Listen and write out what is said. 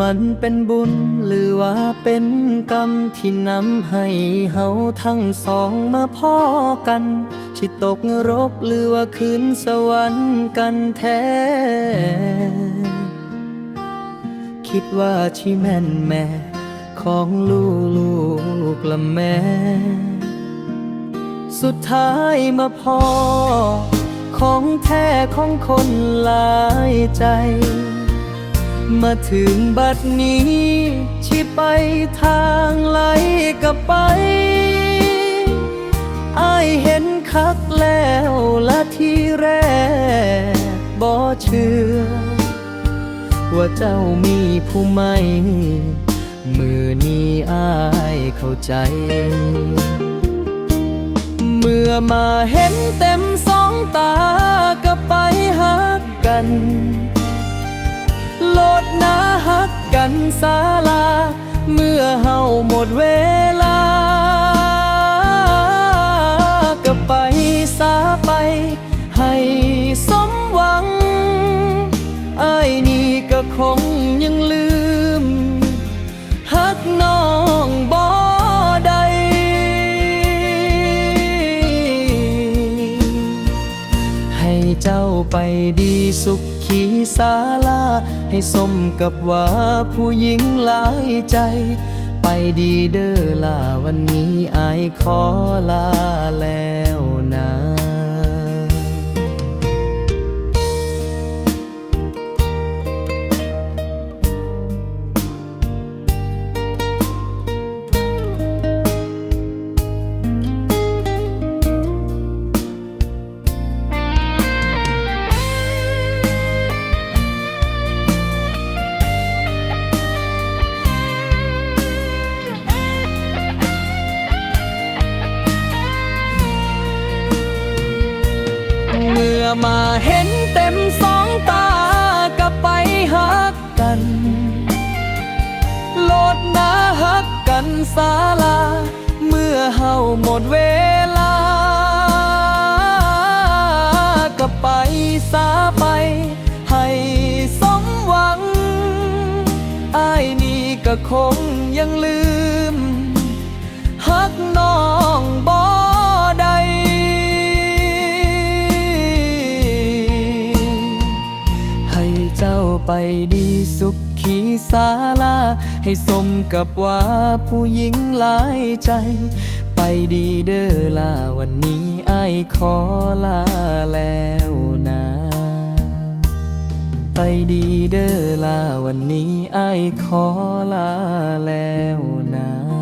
มันเป็นบุญหรือว่าเป็นกรรมที่นำให้เฮาทั้งสองมาพ่อกันที่ตกนรกหรือว่าคืนสวรรค์กันแท้ คิดว่าที่แม่นแม่ของลูกลูกละแม่ สุดท้ายมาพอของแท้ของคนหลายใจ มาถึงบัดนี้ที่ไปทางไหลกับไปอายเห็นคักแล้วละที่แรกบ่เชื่อ ว่าเจ้ามีผู้ใหม่ มือนี้อายเข้าใจ เมื่อมาเห็นเต็มสองตา ศาลา เมื่อเฮาหมดเวลา ก็ไปสาไป ให้สมหวังไอ้ายนี่ก็คงยังลื เจ้าไปดีสุขขีสาลา ให้สมกับว่าผู้หญิงหลายใจ ไปดีเด้อลาวันนี้อายขอลาแล้ว เมื่อมาเห็นเต็มสองตาก็ไปหักกัน โลดหนาหักกันสาลา เมื่อเฮาหมดเวลา ก็ไปสาไป ให้สมหวังอายนี่ก็คงยังลืม หักน้องบ่ ไปดีสุขขีสาลา ให้สมกับว่าผู้หญิงหลายใจ ไปดีเด้อลาวันนี้ไอ้ขอลาแล้วนะไปดีเด้อลาวันนี้ไอ้ขอลาแล้วนะ